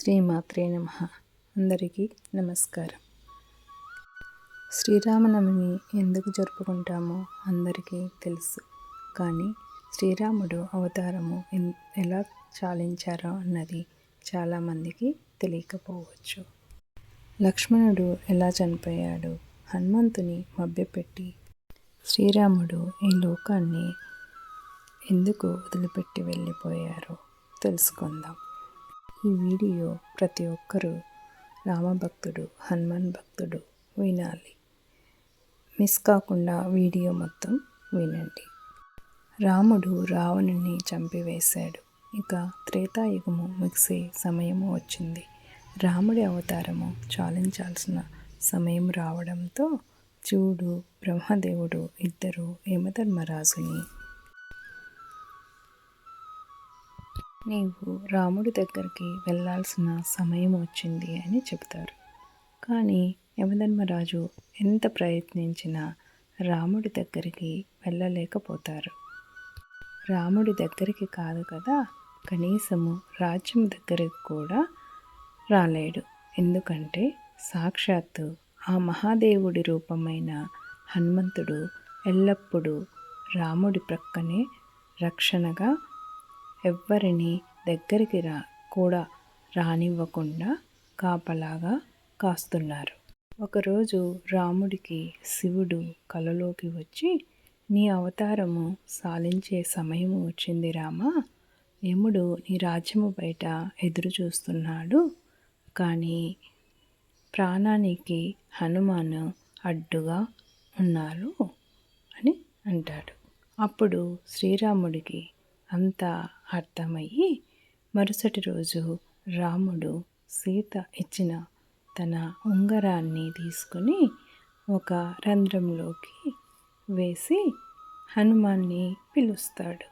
శ్రీమాత్రే నమ. అందరికీ నమస్కారం. శ్రీరామనవమి ఎందుకు జరుపుకుంటామో అందరికీ తెలుసు. కానీ శ్రీరాముడు అవతారము ఎన్- ఎలా చాలించారో అన్నది చాలామందికి తెలియకపోవచ్చు. లక్ష్మణుడు ఎలా చనిపోయాడు? హనుమంతుని మభ్యపెట్టి శ్రీరాముడు ఈ లోకాన్ని ఎందుకు వదిలిపెట్టి వెళ్ళిపోయారో తెలుసుకుందాం. ఈ వీడియో ప్రతి ఒక్కరూ రామభక్తుడు హనుమాన్ భక్తుడు వినాలి. మిస్ కాకుండా వీడియో మొత్తం వినండి. రాముడు రావణుని చంపివేశాడు. ఇక త్రేతాయుగము ముగిసే సమయము వచ్చింది. రాముడి అవతారము చాలించాల్సిన సమయం రావడంతో చూడు బ్రహ్మదేవుడు ఇద్దరు యమధర్మరాజుని నీవు రాముడి దగ్గరికి వెళ్ళాల్సిన సమయం వచ్చింది అని చెబుతారు. కానీ యమధర్మరాజు ఎంత ప్రయత్నించినా రాముడి దగ్గరికి వెళ్ళలేకపోతారు. రాముడి దగ్గరికి కాదు కదా కనీసము రాజ్యం దగ్గరికి కూడా రాలేడు. ఎందుకంటే సాక్షాత్తు ఆ మహాదేవుడి రూపమైన హనుమంతుడు ఎల్లప్పుడూ రాముడి ప్రక్కనే రక్షణగా ఎవ్వరిని దగ్గరికి రా కూడా రానివ్వకుండా కాపలాగా కాస్తున్నారు. ఒకరోజు రాముడికి శివుడు కలలోకి వచ్చి నీ అవతారము సాలించే సమయము వచ్చింది రామా యముడు నీ రాజ్యము బయట ఎదురు చూస్తున్నాడు. కానీ ప్రాణానికి హనుమాను అడ్డుగా ఉన్నారు అని అంటాడు. అప్పుడు శ్రీరాముడికి అంతా అర్థమయ్యి మరుసటి రోజు రాముడు సీత ఇచ్చిన తన ఉంగరాన్ని తీసుకొని ఒక రంధ్రంలోకి వేసి హనుమాన్ని పిలుస్తాడు.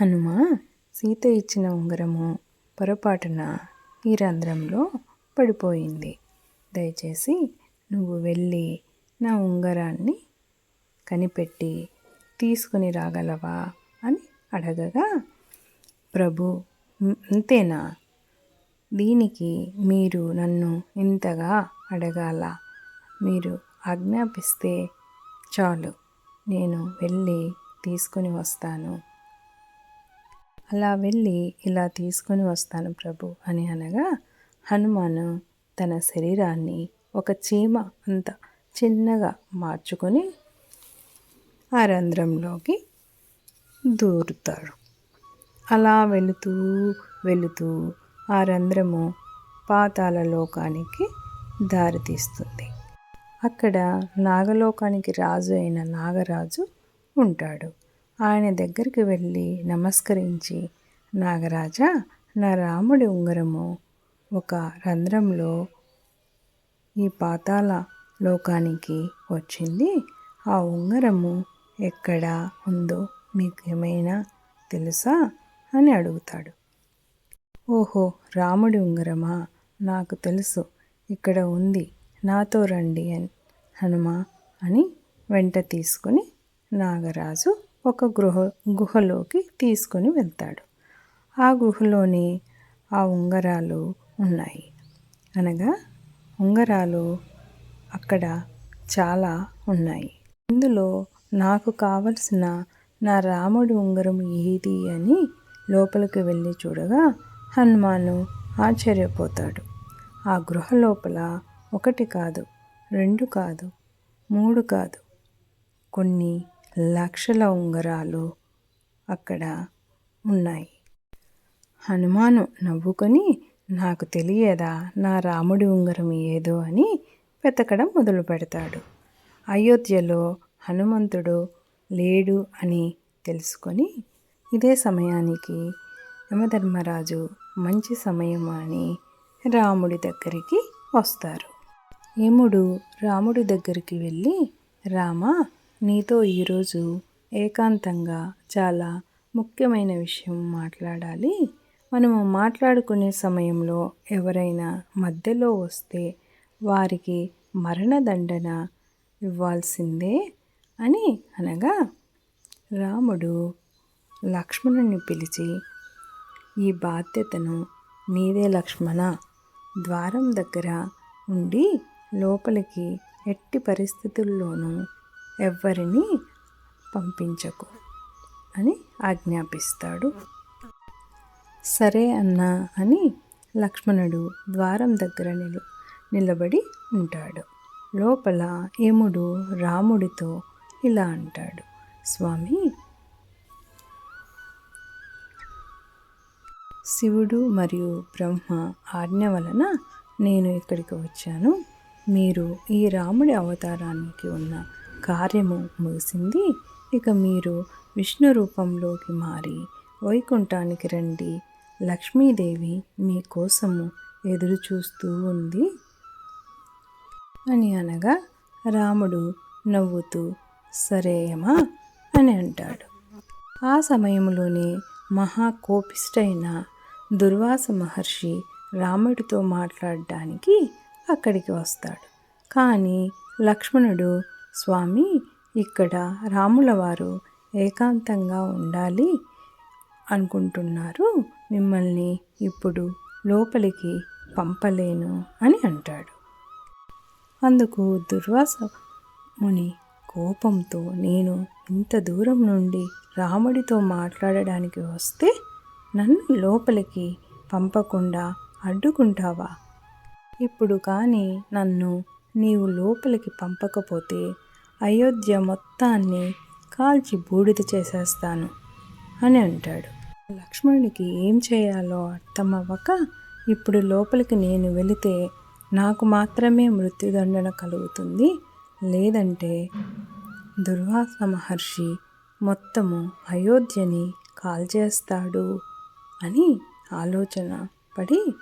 హనుమ సీత ఇచ్చిన ఉంగరము పొరపాటున ఈ రంధ్రంలో పడిపోయింది. దయచేసి నువ్వు వెళ్ళి నా ఉంగరాన్ని కనిపెట్టి తీసుకుని రాగలవా? అడగగా ప్రభు అంతేనా? దీనికి మీరు నన్ను ఇంతగా అడగాల? మీరు ఆజ్ఞాపిస్తే చాలు. నేను వెళ్ళి తీసుకొని వస్తాను. అలా వెళ్ళి ఇలా తీసుకొని వస్తాను ప్రభు అని అనగా హనుమాను తన శరీరాన్ని ఒక చీమ అంత చిన్నగా మార్చుకొని ఆ రంధ్రంలోకి దూరుతాడు. అలా వెళుతూ వెళుతూ ఆ రంధ్రము పాతాల లోకానికి దారితీస్తుంది అక్కడ నాగలోకానికి రాజు అయిన నాగరాజు ఉంటాడు. ఆయన దగ్గరికి వెళ్ళి నమస్కరించి నాగరాజా నా రాముడి ఉంగరము ఒక రంధ్రంలో ఈ పాతాల లోకానికి వచ్చింది. ఆ ఉంగరము ఎక్కడ ఉందో మీకు ఏమైనా తెలుసా? అని అడుగుతాడు. ఓహో రాముడి ఉంగరమా? నాకు తెలుసు. ఇక్కడ ఉంది. నాతో రండి అని హనుమ అని వెంట తీసుకుని నాగరాజు ఒక గృహ గుహలోకి తీసుకొని వెళ్తాడు. ఆ గుహలోని ఆ ఉంగరాలు ఉన్నాయి. అనగా ఉంగరాలు అక్కడ చాలా ఉన్నాయి. ఇందులో నాకు కావలసిన నా రాముడి ఉంగరం ఏది అని లోపలికి వెళ్ళి చూడగా హనుమాను ఆశ్చర్యపోతాడు. ఆ గృహ లోపల ఒకటి కాదు రెండు కాదు మూడు కాదు. కొన్ని లక్షల ఉంగరాలు అక్కడ ఉన్నాయి. హనుమాను నవ్వుకొని నాకు తెలియదా నా రాముడి ఉంగరం ఏదో అని వెతకడం మొదలు పెడతాడు అయోధ్యలో హనుమంతుడు లేడు అని తెలుసుకొని ఇదే సమయానికి యమధర్మరాజు మంచి సమయం అని రాముడి దగ్గరికి వస్తారు. యముడు రాముడి దగ్గరికి వెళ్ళి రామా నీతో ఈరోజు ఏకాంతంగా చాలా ముఖ్యమైన విషయం మాట్లాడాలి. మనము మాట్లాడుకునే సమయంలో ఎవరైనా మధ్యలో వస్తే వారికి మరణదండన ఇవ్వాల్సిందే అని అనగా రాముడు లక్ష్మణుని పిలిచి ఈ బాధ్యతను నీదే లక్ష్మణ ద్వారం దగ్గర ఉండి లోపలికి ఎట్టి పరిస్థితుల్లోనూ ఎవ్వరిని పంపించకు అని ఆజ్ఞాపిస్తాడు. సరే అన్నా అని లక్ష్మణుడు ద్వారం దగ్గర నిలు నిలబడి ఉంటాడు. లోపల యముడు రాముడితో ఇలా అంటాడు. స్వామి శివుడు మరియు బ్రహ్మ ఆజ్ఞ వలన నేను ఇక్కడికి వచ్చాను. మీరు ఈ రాముడి అవతారానికి ఉన్న కార్యము ముగిసింది. ఇక మీరు విష్ణు రూపంలోకి మారి వైకుంఠానికి రండి. లక్ష్మీదేవి మీకోసము ఎదురు చూస్తూ ఉంది. అని అనగా రాముడు నవ్వుతూ సరేయమా అని అంటాడు. ఆ సమయంలోనే మహాకోపిష్టైన దుర్వాస మహర్షి రాముడితో మాట్లాడడానికి అక్కడికి వస్తాడు. కానీ లక్ష్మణుడు స్వామి ఇక్కడ రాముల వారు ఏకాంతంగా ఉండాలి అనుకుంటున్నారు. మిమ్మల్ని ఇప్పుడు లోపలికి పంపలేను అని అంటాడు. అందుకు దుర్వాస ముని కోపంతో నేను ఇంత దూరం నుండి రాముడితో మాట్లాడడానికి వస్తే నన్ను లోపలికి పంపకుండా అడ్డుకుంటావా? ఇప్పుడు కానీ నన్ను నీవు లోపలికి పంపకపోతే అయోధ్య మొత్తాన్ని కాల్చి బూడిద చేసేస్తాను అని అంటాడు. లక్ష్మణుడికి ఏం చేయాలో అర్థమవ్వక ఇప్పుడు లోపలికి నేను వెళితే నాకు మాత్రమే మృత్యుదండన కలుగుతుంది. లేదంటే దుర్వాస మహర్షి మొత్తము అయోధ్యని కాల్చేస్తాడు అని ఆలోచన పడి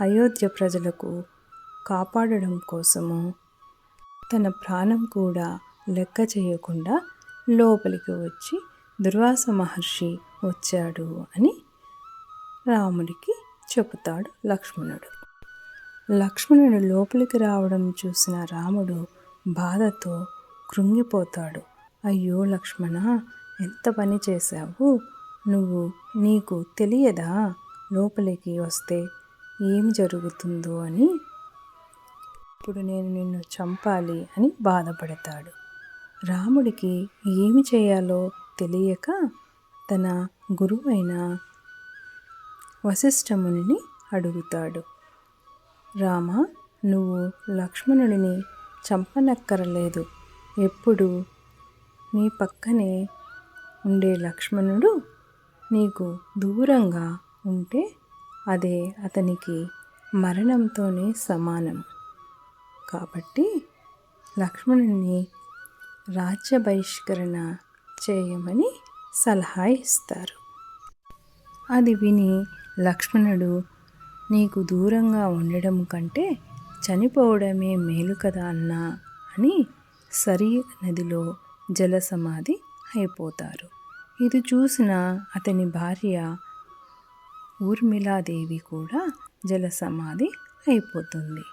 అయోధ్య ప్రజలకు కాపాడడం కోసము తన ప్రాణం కూడా లెక్క చేయకుండా లోపలికి వచ్చి దుర్వాస మహర్షి వచ్చాడు అని రాముడికి చెబుతాడు లక్ష్మణుడు. లక్ష్మణుడు లోపలికి రావడం చూసిన రాముడు బాధతో కృంగిపోతాడు. అయ్యో లక్ష్మణ ఎంత పని చేశావు? నువ్వు నీకు తెలియదా? లోపలికి వస్తే ఏం జరుగుతుందో అని? ఇప్పుడు నేను నిన్ను చంపాలి అని బాధపడతాడు. రాముడికి ఏమి చేయాలో తెలియక తన గురువైన వశిష్ఠముని అడుగుతాడు. రామ నువ్వు లక్ష్మణుడిని చంపనక్కరలేదు. ఎప్పుడు? నీ పక్కనే ఉండే లక్ష్మణుడు నీకు దూరంగా ఉంటే అదే అతనికి మరణంతోనే సమానం. కాబట్టి లక్ష్మణుని రాజ్య బహిష్కరణ చేయమని సలహా ఇస్తారు. అది విని లక్ష్మణుడు నీకు దూరంగా ఉండడం కంటే చనిపోవడమే మేలు కదా అన్నా? అని సరి నదిలో జలసమాధి అయిపోతారు. ఇది చూసిన అతని భార్య ఊర్మిళాదేవి కూడా జలసమాధి అయిపోతుంది.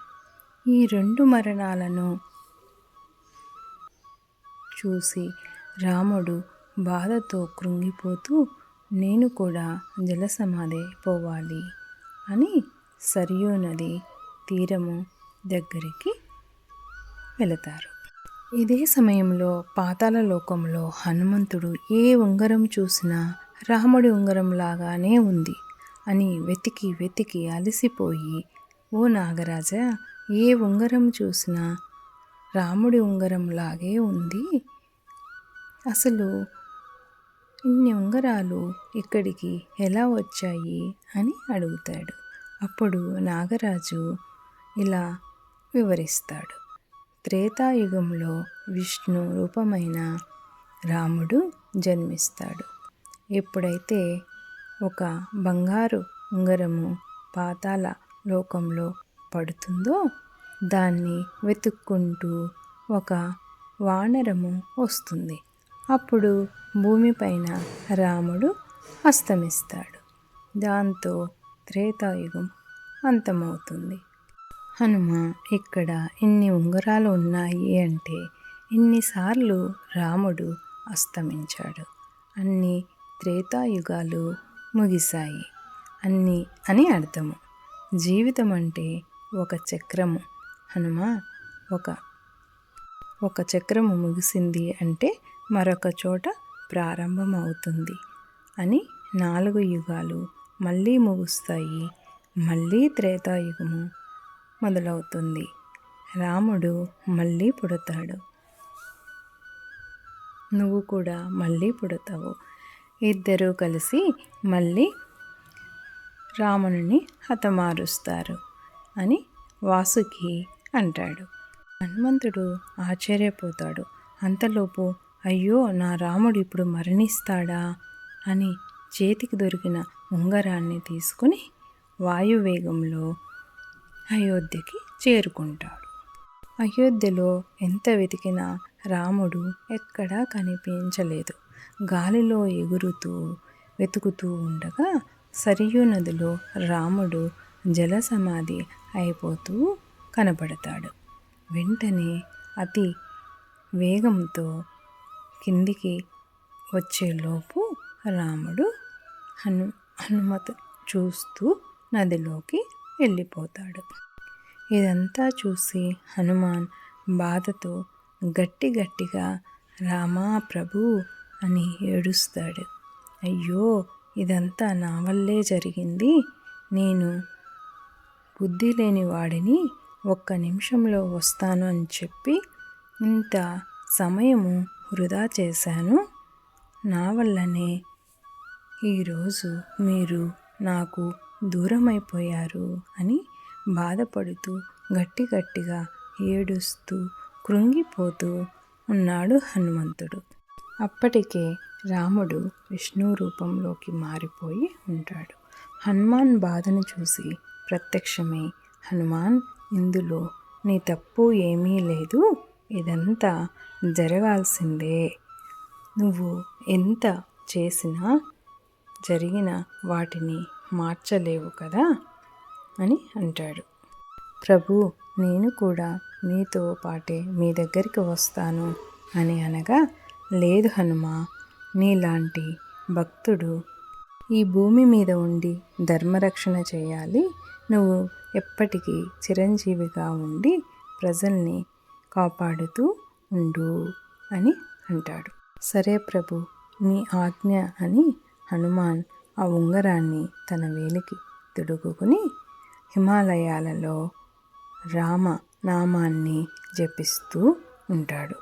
ఈ రెండు మరణాలను చూసి రాముడు బాధతో కృంగిపోతూ నేను కూడా జలసమాధి పోవాలి అని సరియు నది తీరము దగ్గరికి వెళతారు. ఇదే సమయంలో పాతాల లోకంలో హనుమంతుడు ఏ ఉంగరం చూసినా రాముడి ఉంగరం లాగానే ఉంది అని వెతికి వెతికి అలసిపోయి ఓ నాగరాజా ఏ ఉంగరం చూసినా రాముడి ఉంగరం లాగే ఉంది. అసలు ఇన్ని ఉంగరాలు ఇక్కడికి ఎలా వచ్చాయి? అని అడుగుతాడు. అప్పుడు నాగరాజు ఇలా వివరిస్తాడు. త్రేతాయుగంలో విష్ణు రూపమైన రాముడు జన్మిస్తాడు. ఎప్పుడైతే ఒక బంగారు ఉంగరము పాతాల లోకంలో పడుతుందో దాన్ని వెతుక్కుంటూ ఒక వానరము వస్తుంది. అప్పుడు భూమిపైన రాముడు అస్తమిస్తాడు. దాంతో త్రేతాయుగం అంతమవుతుంది. హనుమ ఇక్కడ ఇన్ని ఉంగరాలు ఉన్నాయి అంటే ఇన్నిసార్లు రాముడు అస్తమించాడు. అన్ని త్రేతాయుగాలు ముగిశాయి. అన్ని అని అర్థము. జీవితం అంటే ఒక చక్రము. హనుమ ఒక ఒక చక్రము ముగిసింది అంటే మరొక చోట ప్రారంభమవుతుంది అని నాలుగు యుగాలు మళ్ళీ ముగుస్తాయి. మళ్ళీ త్రేతాయుగము మొదలవుతుంది. రాముడు మళ్ళీ పుడతాడు. నువ్వు కూడా మళ్ళీ పుడతావు. ఇద్దరూ కలిసి మళ్ళీ రావణుని హతమారుస్తారు అని వాసుకి అంటాడు. హనుమంతుడు ఆశ్చర్యపోతాడు. అంతలోపు అయ్యో నా రాముడు ఇప్పుడు మరణిస్తాడా అని చేతికి దొరికిన ఉంగరాన్ని తీసుకుని వాయువేగంలో అయోధ్యకి చేరుకుంటాడు. అయోధ్యలో ఎంత వెతికినా రాముడు ఎక్కడా కనిపించలేదు. గాలిలో ఎగురుతూ వెతుకుతూ ఉండగా సరియు నదిలో రాముడు జలసమాధి అయిపోతూ కనపడతాడు. వెంటనే అతి వేగంతో కిందికి వచ్చేలోపు రాముడు హను హనుమత చూస్తూ నదిలోకి వెళ్ళిపోతాడు. ఇదంతా చూసి హనుమాన్ బాధతో గట్టి గట్టిగా రామా ప్రభు అని ఏడుస్తాడు. అయ్యో ఇదంతా నా వల్లే జరిగింది. నేను బుద్ధి లేని వాడిని ఒక్క నిమిషంలో వస్తాను అని చెప్పి ఇంత సమయము వృధా చేశాను. నా వల్లనే ఈరోజు మీరు నాకు దూరమైపోయారు అని బాధపడుతూ గట్టి గట్టిగా ఏడుస్తూ కృంగిపోతూ ఉన్నాడు హనుమంతుడు. అప్పటికే రాముడు విష్ణు రూపంలోకి మారిపోయి ఉంటాడు. హనుమాన్ బాధను చూసి ప్రత్యక్షమై హనుమాన్ ఇందులో నీ తప్పు ఏమీ లేదు. ఇదంతా జరగాల్సిందే. నువ్వు ఎంత చేసినా జరిగిన వాటిని మార్చలేవు కదా? అని అంటాడు. ప్రభు నేను కూడా మీతో పాటే మీ దగ్గరికి వస్తాను అని అనగా లేదు హనుమ నీలాంటి భక్తుడు ఈ భూమి మీద ఉండి ధర్మరక్షణ చేయాలి. నువ్వు ఎప్పటికీ చిరంజీవిగా ఉండి ప్రజల్ని కాపాడుతూ ఉండు అని అంటాడు. సరే ప్రభు మీ ఆజ్ఞ అని హనుమాన్ ఆ ఉంగరాన్ని తన వేలికి తుడుకుని హిమాలయాలలో రామ నామాన్ని జపిస్తూ ఉంటాడు.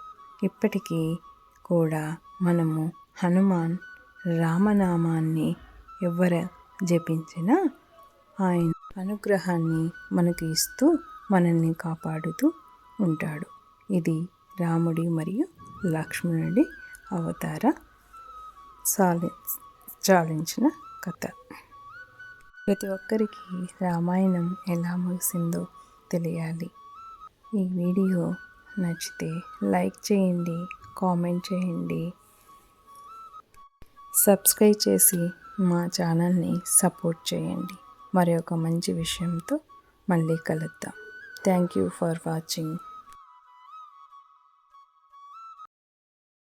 ఇప్పటికీ కూడా మనము హనుమాన్ రామనామాన్ని ఎవరు జపించినా ఆయన అనుగ్రహాన్ని మనకు ఇస్తూ మనల్ని కాపాడుతూ ఉంటాడు. ఇది రాముడి మరియు లక్ష్మణుడి అవతార సాలి చాలించిన కథ. ప్రతి ఒక్కరికి రామాయణం ఎలా ముగిసిందో తెలియాలి. ఈ వీడియో నచ్చితే లైక్ చేయండి కామెంట్ చేయండి. సబ్స్క్రైబ్ చేసి మా ఛానల్ని సపోర్ట్ చేయండి. మరి ఒక మంచి విషయంతో మళ్ళీ కలుద్దాం. Thank you for watching.